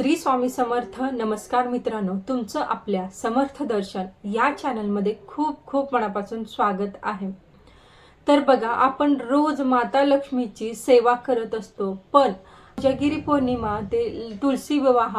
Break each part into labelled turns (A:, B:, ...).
A: श्री स्वामी समर्थ नमस्कार मित्रांनो. तुमचं आपल्या समर्थ दर्शन या चॅनलमध्ये खूप खूप मनापासून स्वागत आहे. तर बघा आपण रोज माता लक्ष्मीची सेवा करत असतो. पण जगिरी पौर्णिमा ते तुलसी विवाह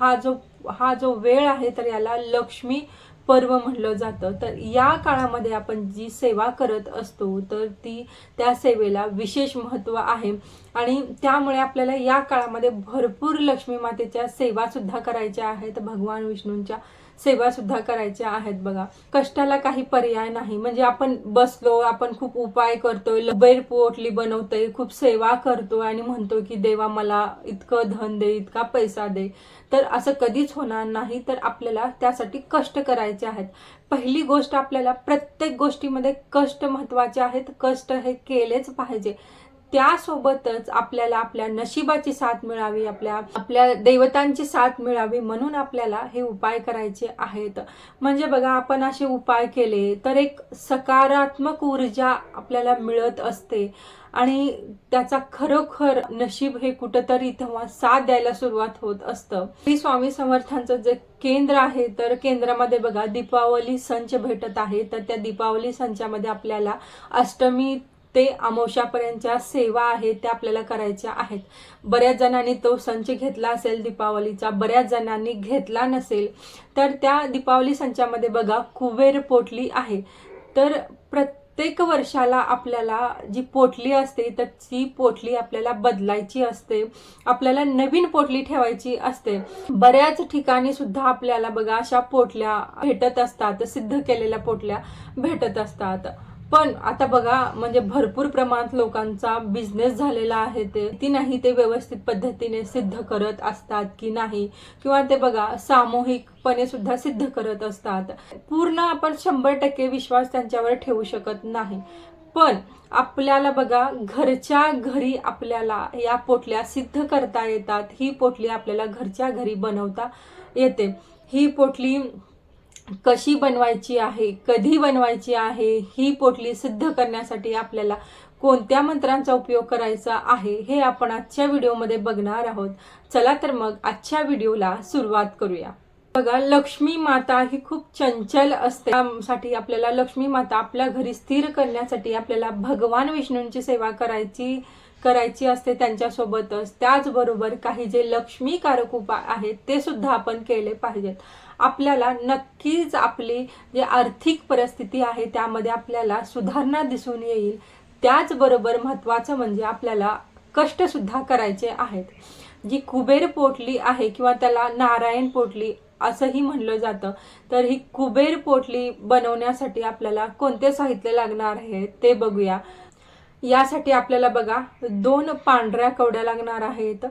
A: हा जो हा जो वेळ आहे तर याला लक्ष्मी पर्व म्हटलं जातं. तर या काळामध्ये आपण जी सेवा करत असतो तर ती त्या सेवेला विशेष महत्त्व आहे. आणि त्यामुळे आपल्याला या काळामध्ये भरपूर लक्ष्मी मातेच्या सेवासुद्धा करायच्या आहेत भगवान विष्णूंच्या. सेवा सुद्धा करायच्या आहेत बघा. कष्टाला काही पर्याय नाही. म्हणजे आपण बसलो आपण खूप उपाय करतोय बैर पोटली बनवतोय खूप सेवा करतोय आणि म्हणतो की देवा मला इतकं धन दे इतका पैसा दे. तर असं कधीच होणार नाही. तर आपल्याला त्यासाठी कष्ट करायचे आहेत. पहिली गोष्ट आपल्याला प्रत्येक गोष्टीमध्ये कष्ट महत्त्वाचे आहेत. कष्ट हे केलेच पाहिजे. त्यासोबतच आपल्याला आपल्या नशिबाची साथ मिळावी आपल्या आपल्या दैवतांची साथ मिळावी म्हणून आपल्याला हे उपाय करायचे आहेत. म्हणजे बघा आपण असे उपाय केले तर एक सकारात्मक ऊर्जा आपल्याला मिळत असते. आणि त्याचा खरोखर नशीब हे कुठंतरी तेव्हा साथ द्यायला सुरुवात होत असतं. श्री स्वामी समर्थांचं जे केंद्र आहे तर केंद्रामध्ये बघा दीपावली संच भेटत आहे. तर त्या दीपावली संचामध्ये आपल्याला अष्टमी ते अमावश्यापर्यंतच्या सेवा आहेत त्या आपल्याला करायच्या आहेत. बऱ्याच जणांनी तो संच घेतला असेल दीपावलीचा बऱ्याच जणांनी घेतला नसेल तर त्या दीपावली संचामध्ये बघा कुबेर पोटली आहे. तर प्रत्येक वर्षाला आपल्याला जी पोटली असते तर ती पोटली आपल्याला बदलायची असते. आपल्याला नवीन पोटली ठेवायची असते. बऱ्याच ठिकाणी सुद्धा आपल्याला बघा अशा पोटल्या भेटत असतात सिद्ध केलेल्या पोटल्या भेटत असतात. पण आता बघा म्हणजे भरपूर प्रमाणात लोकांचा बिझनेस झालेला आहे ते. ती नाही ते व्यवस्थित पद्धतीने सिद्ध करत असतात की नाही. किंवा ते बघा सामूहिकपणे सुद्धा सिद्ध करत असतात. पूर्ण आपण शंभर टक्के विश्वास त्यांच्यावर ठेवू शकत नाही. पण आपल्याला बघा घरच्या घरी आपल्याला या पोटल्या सिद्ध करता येतात. ही पोटली आपल्याला घरच्या घरी बनवता येते. ही पोटली कशी बनवायची आहे कधी बनवायची आहे ही पोटली सिद्ध करण्यासाठी आपल्याला कोणत्या मंत्रांचा उपयोग करायचा आहे हे आपण आजच्या व्हिडिओमध्ये बघणार आहोत. चला तर मग आजच्या व्हिडिओला सुरुवात करूया. बघा लक्ष्मी माता ही खूप चंचल असते. त्यासाठी आपल्याला लक्ष्मी माता आपल्या घरी स्थिर करण्यासाठी आपल्याला भगवान विष्णूंची सेवा करायची करायची असते त्यांच्यासोबतच. त्याचबरोबर काही जे लक्ष्मीकारक उपाय आहेत ते सुद्धा आपण केले पाहिजेत. आपल्याला नक्कीच आपली जी आर्थिक परिस्थिती आहे त्यामध्ये आपल्याला सुधारणा दिसून येईल. त्याचबरोबर महत्त्वाचं म्हणजे आपल्याला कष्टसुद्धा करायचे आहेत. जी कुबेर पोटली आहे किंवा त्याला नारायण पोटली असंही म्हणलं जातं तर ही कुबेर पोटली बनवण्यासाठी आपल्याला कोणते साहित्य लागणार आहे ते बघूया. यासाठी आपल्याला बघा दोन पांढऱ्या कवड्या लागणार आहेत.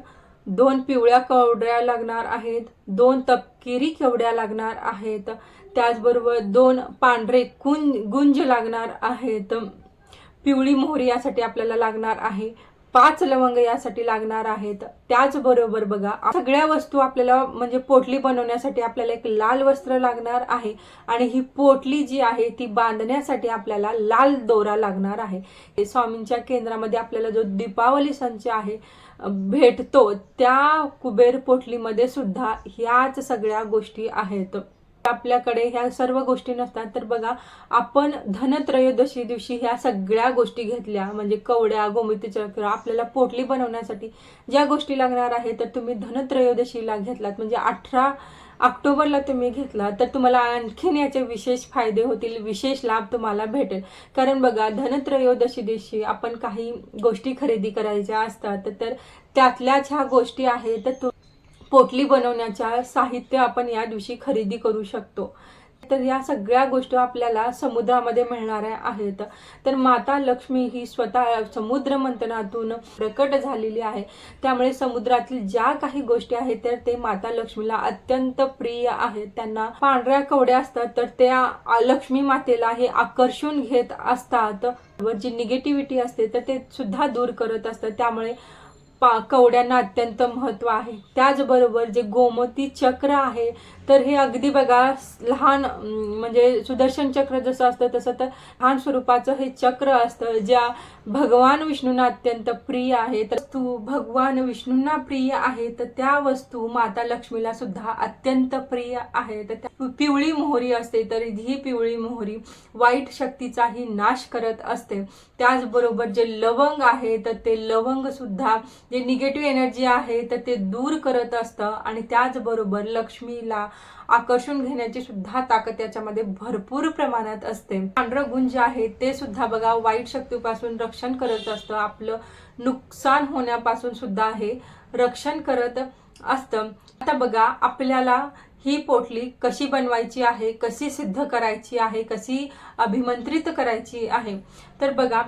A: दोन पिवळ्या कवड्या लागणार आहेत दोन तपकिरी केवड्या लागणार आहेत त्याचबरोबर दोन पांढरे कुंज गुंज लागणार आहेत. पिवळी मोहरी यासाठी आपल्याला लागणार आहे. पाच लवंग यासाठी लागणार आहेत. त्याचबरोबर बघा सगळ्या वस्तू आपल्याला म्हणजे पोटली बनवण्यासाठी आपल्याला एक लाल वस्त्र लागणार आहे आणि ही पोटली जी आहे ती बांधण्यासाठी आपल्याला लाल दोरा लागणार आहे. स्वामींच्या केंद्रामध्ये आपल्याला जो दीपावली संच आहे भेटतो त्या कुबेर पोटलीमध्ये सुद्धा ह्याच सगळ्या गोष्टी आहेत. आपल्याकडे ह्या सर्व गोष्टी नसतात. तर बघा आपण धनत्रयोदशी दिवशी ह्या सगळ्या गोष्टी घेतल्या. म्हणजे कवड्या गोमिती चक्र आपल्याला पोटली बनवण्यासाठी ज्या गोष्टी लागणार आहे तर तुम्ही धनत्रयोदशीला घेतलात. म्हणजे अठरा ऑक्टोबरला तुम्ही घेतला तर तुम्हाला आणखीन याचे विशेष फायदे होतील विशेष लाभ तुम्हाला भेटेल. कारण बघा धनत्रयोदशी दिवशी आपण काही गोष्टी खरेदी करायच्या असतात तर त्यातल्याच ह्या गोष्टी आहेत तर पोटली बनवण्याच्या साहित्य आपण या दिवशी खरेदी करू शकतो. तर या सगळ्या गोष्टी आपल्याला समुद्रामध्ये मिळणाऱ्या आहेत. तर माता लक्ष्मी ही स्वतः समुद्र मंथनातून प्रकट झालेली आहे. त्यामुळे समुद्रातील ज्या काही गोष्टी आहेत तर ते माता लक्ष्मीला अत्यंत प्रिय आहेत. त्यांना पांढऱ्या कवड्या असतात तर त्या लक्ष्मी मातेला हे आकर्षून घेत असतात. व जी निगेटिव्हिटी असते तर ते सुद्धा दूर करत असतात. त्यामुळे पा कवड्यांना अत्यंत महत्त्व आहे. त्याचबरोबर जे गोमती चक्र आहे तर हे अगदी बघा लहान म्हणजे सुदर्शन चक्र जसं असतं तसं तर लहान स्वरूपाचं हे चक्र असतं ज्या भगवान विष्णूंना अत्यंत प्रिय आहे. तर तू भगवान विष्णूंना प्रिय आहे तर त्या वस्तू माता लक्ष्मीला सुद्धा अत्यंत प्रिय आहे. तर त्या पिवळी मोहरी असते तर ही पिवळी मोहरी वाईट शक्तीचाही नाश करत असते. त्याचबरोबर जे लवंग आहे तर ते लवंग सुद्धा जे निगेटिव्ह एनर्जी आहे तर ते दूर करत असतं आणि त्याचबरोबर लक्ष्मीला आकर्षून घेण्याची सुद्धा ताकद याच्यामध्ये भरपूर प्रमाणात असते. पांढरं जे आहे ते सुद्धा बघा वाईट शक्तीपासून रक्षण करत असतं. आपलं नुकसान होण्यापासून सुद्धा हे रक्षण करत असतं. आता बघा आपल्याला ही पोटली कशी बनवायची आहे कशी सिद्ध करायची आहे कशी अभिमंत्रित करायची आहे? तर बघा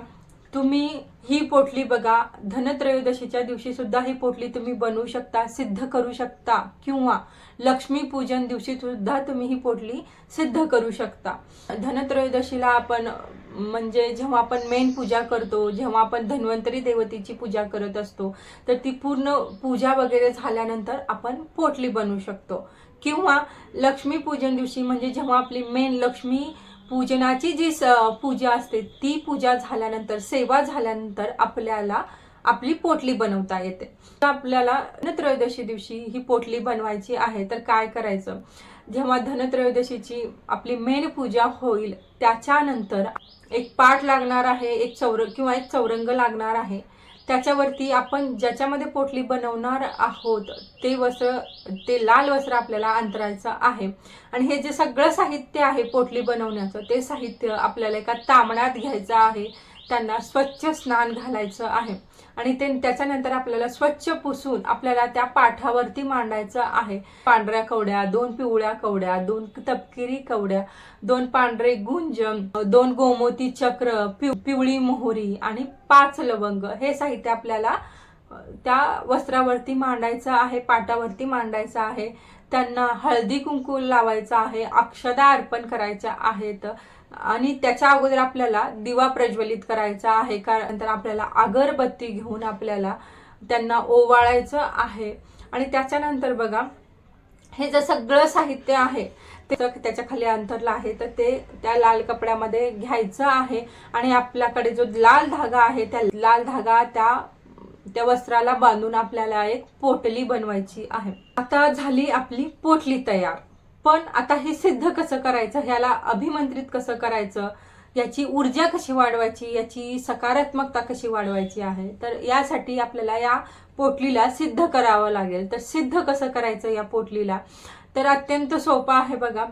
A: तुम्ही ही पोटली बघा. धनत्रयोदशीच्या दिवशी सुद्धा ही पोटली तुम्ही बनवू शकता सिद्ध करू शकता. किंवा लक्ष्मी पूजन दिवशी सुद्धा तुम्ही ही पोटली सिद्ध करू शकता. धनत्रयोदशीला आपण म्हणजे जेव्हा आपण मेन पूजा करतो जेव्हा आपण धन्वंतरी देवतेची पूजा करत असतो तर ती पूर्ण पूजा वगैरे झाल्यानंतर आपण पोटली बनवू शकतो. किंवा लक्ष्मी पूजन दिवशी म्हणजे जेव्हा आपली मेन लक्ष्मी पूजनाची जी स- पूजा असते ती पूजा झाल्यानंतर सेवा झाल्यानंतर आपल्याला आपली पोटली बनवता येते. तर आपल्याला धनत्रयोदशी दिवशी ही पोटली बनवायची आहे तर काय करायचं? जेव्हा धनत्रयोदशीची आपली मेन पूजा होईल त्याच्यानंतर एक पाठ लागणार आहे एक चौर किंवा एक चौरंग लागणार आहे. त्याच्यावरती आपण ज्याच्यामध्ये पोटली बनवणार आहोत ते वस्त्र ते लाल वस्त्र आपल्याला अंतरायचं आहे. आणि हे जे सगळं साहित्य आहे पोटली बनवण्याचं ते साहित्य आपल्याला एका तांबड्यात घ्यायचं आहे. त्यांना स्वच्छ स्नान घालायचं आहे. आणि ते त्याच्यानंतर आपल्याला स्वच्छ पुसून आपल्याला त्या पाठावरती मांडायचं आहे. पांढऱ्या कवड्या दोन पिवळ्या कवड्या दोन तपकिरी कवड्या दोन पांढरे गुंज दोन गोमोती चक्र पिव पिवळी मोहरी आणि पाच लवंग हे साहित्य आपल्याला त्या वस्त्रावरती मांडायचं आहे पाटावरती मांडायचं आहे. त्यांना हळदी कुंकू लावायचं आहे अक्षदा अर्पण करायच्या आहेत. आणि त्याच्या अगोदर आपल्याला दिवा प्रज्वलित करायचा आहे कारण नंतर आपल्याला अगरबत्ती घेऊन आपल्याला त्यांना ओवाळायचं आहे. आणि त्याच्यानंतर बघा हे जे सगळं साहित्य आहे ते सग- त्याच्याखाली अंतरलं आहे तर ते त्या लाल कपड्यामध्ये घ्यायचं आहे. आणि आपल्याकडे जो लाल धागा आहे त्या लाल धागा त्या त्या वस्त्राला बांधून आपल्याला एक पोटली बनवायची आहे. आता झाली आपली पोटली तयार. पण आता हे सिद्ध कसं करायचं? ह्याला अभिमंत्रित कसं करायचं? याची ऊर्जा कशी वाढवायची? याची सकारात्मकता कशी वाढवायची आहे? तर यासाठी आपल्याला या पोटलीला सिद्ध करावं लागेल. तर सिद्ध कसं करायचं या पोटलीला? तर अत्यंत सोपं आहे बघा.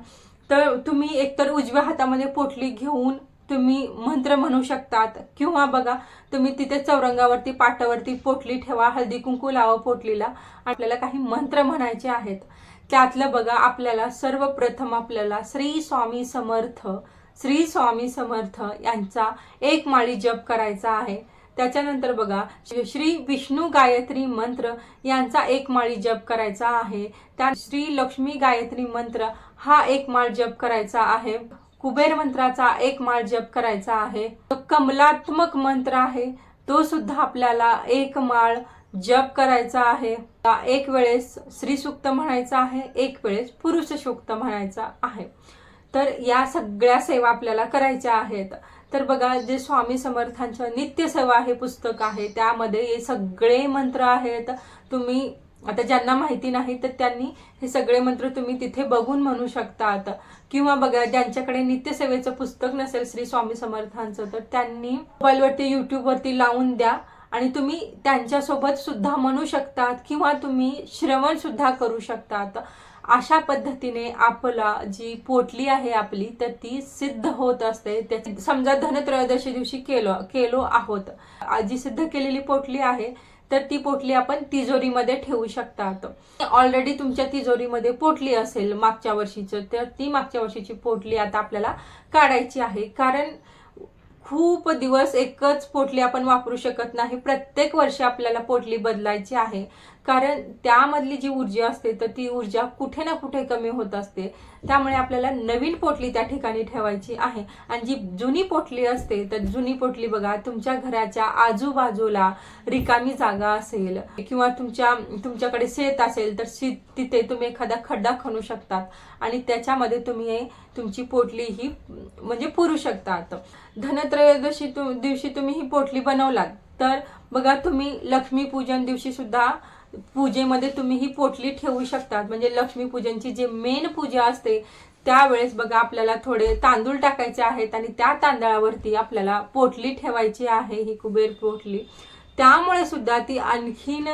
A: तर तुम्ही एकतर उजव्या हातामध्ये पोटली घेऊन तुम्ही मंत्र म्हणू शकतात. किंवा बघा तुम्ही तिथे चौरंगावरती पाटावरती पोटली ठेवा. हळदी कुंकू लावा पोटलीला. आपल्याला काही मंत्र म्हणायचे आहेत. त्यातलं बघा आपल्याला सर्वप्रथम आपल्याला श्री स्वामी समर्थ श्री स्वामी समर्थ यांचा एक माळी जप करायचा आहे. त्याच्यानंतर बघा श्री- विष्णू गायत्री मंत्र यांचा एक माळी जप करायचा आहे. त्या श्री लक्ष्मी गायत्री मंत्र हा एक माळ जप करायचा आहे. कुबेर मंत्राचा एक माळ जप करायचा आहे. तो कमलात्मक मंत्र आहे. तो सुद्धा आपल्याला एक माळ जप करायचा आहे एक वेळेस श्री सूक्त म्हणायचा आहे एक वेळेस पुरुष सूक्त म्हणायचा आहे. तर या सगळ्या सेवा आपल्याला करायच्या आहेत. तर बघा जे स्वामी समर्थांचं नित्य सेवा हे पुस्तक आहे त्यामध्ये हे सगळे मंत्र आहेत. तुम्ही आता ज्यांना माहिती नाही तर त्यांनी हे सगळे मंत्र तुम्ही तिथे बघून म्हणू शकतात. किंवा बघा ज्यांच्याकडे नित्यसेवेचं पुस्तक नसेल श्री स्वामी समर्थांचं तर त्यांनी मोबाईलवरती युट्यूबवरती लावून द्या. आणि तुम्ही त्यांच्यासोबत सुद्धा म्हणू शकतात किंवा तुम्ही श्रवण सुद्धा करू शकतात. अशा पद्धतीने आपला जी पोटली आहे आपली तर ती सिद्ध होत असते. त्याची समजा धनत्रयोदशी दिवशी केलो केलो आहोत. जी सिद्ध केलेली पोटली आहे तर ती पोटली आपण तिजोरीमध्ये ठेवू शकतात. ऑलरेडी तुमच्या तिजोरीमध्ये पोटली असेल मागच्या वर्षीचं तर ती मागच्या वर्षीची पोटली आता आपल्याला काढायची आहे. कारण खूप दिवस एकच पोटली आपण वापरू शकत नाही. प्रत्येक वर्षी आपल्याला पोटली बदलायची आहे. कारण त्यामधली जी ऊर्जा असते तर ती ऊर्जा कुठे ना कुठे कमी होत असते. त्यामुळे आपल्याला नवीन पोटली त्या ठिकाणी ठेवायची आहे. आणि जी जुनी पोटली असते तर जुनी पोटली बघा तुमच्या घराच्या आजूबाजूला रिकामी जागा असेल किंवा तुमच्या तुमच्याकडे शेत असेल तर शेत तिथे तुम्ही एखादा खड्डा खणू शकतात. आणि त्याच्यामध्ये तुम्ही तुमची पोटली ही म्हणजे पुरू शकतात. धनत्रयोदशी तु- दिवशी तुम्ही ही पोटली बनवलात. तर बघा तुम्ही लक्ष्मीपूजन दिवशी सुद्धा पूजेमध्ये तुम्ही ही पोटली ठेवू शकतात. म्हणजे लक्ष्मीपूजनची जी मेन पूजा असते त्यावेळेस बघा आपल्याला थोडे तांदूळ टाकायचे आहेत आणि त्या तांदळावरती आपल्याला पोटली ठेवायची आहे ही कुबेर पोटली. त्यामुळे सुद्धा ती आणखीन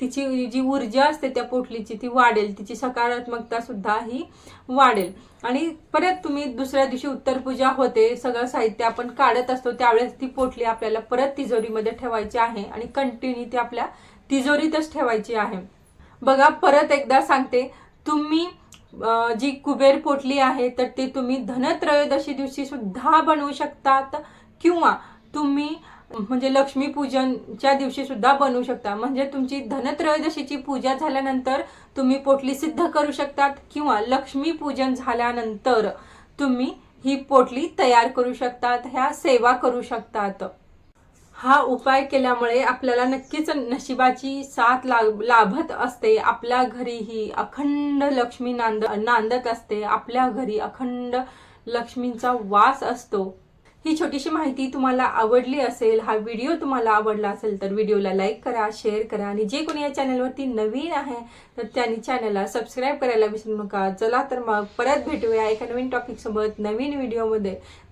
A: तिची जी ऊर्जा असते त्या पोटलीची ती वाढेल. तिची सकारात्मकता सुद्धा ही वाढेल. आणि परत तुम्ही दुसऱ्या दिवशी उत्तर पूजा होते सगळं साहित्य आपण काढत असतो त्यावेळेस ती पोटली आपल्याला परत तिजोरीमध्ये ठेवायची आहे आणि कंटिन्यू ती आपल्या तिजोरीतच ठेवायची आहे. बघा परत एकदा सांगते. तुम्ही जी कुबेर पोटली आहे तर ते तुम्ही धनत्रयोदशी दिवशी सुद्धा बनवू शकतात किंवा तुम्ही म्हणजे लक्ष्मीपूजनच्या दिवशी सुद्धा बनवू शकता. म्हणजे तुमची धनत्रयोदशीची पूजा झाल्यानंतर तुम्ही पोटली सिद्ध करू शकतात किंवा लक्ष्मीपूजन झाल्यानंतर तुम्ही ही पोटली तयार करू शकतात ह्या सेवा करू शकतात. हा उपाय केल्यामुळे आपल्याला नक्कीच नशिबाची साथ लाभ लाभत असते. आपल्या घरी ही अखंड लक्ष्मी नांद नांदत असते. आपल्या घरी अखंड लक्ष्मींचा वास असतो. ही छोटीशी माहिती तुम्हाला आवडली असेल हा व्हिडिओ तुम्हाला आवडला असेल तर व्हिडिओला लाईक करा शेअर करा आणि जे कोणी या चॅनलवरती नवीन आहे तर त्यांनी चॅनलला सबस्क्राईब करायला विसरू नका. चला तर मग परत भेटूया एका नवीन टॉपिकसोबत नवीन व्हिडिओमध्ये.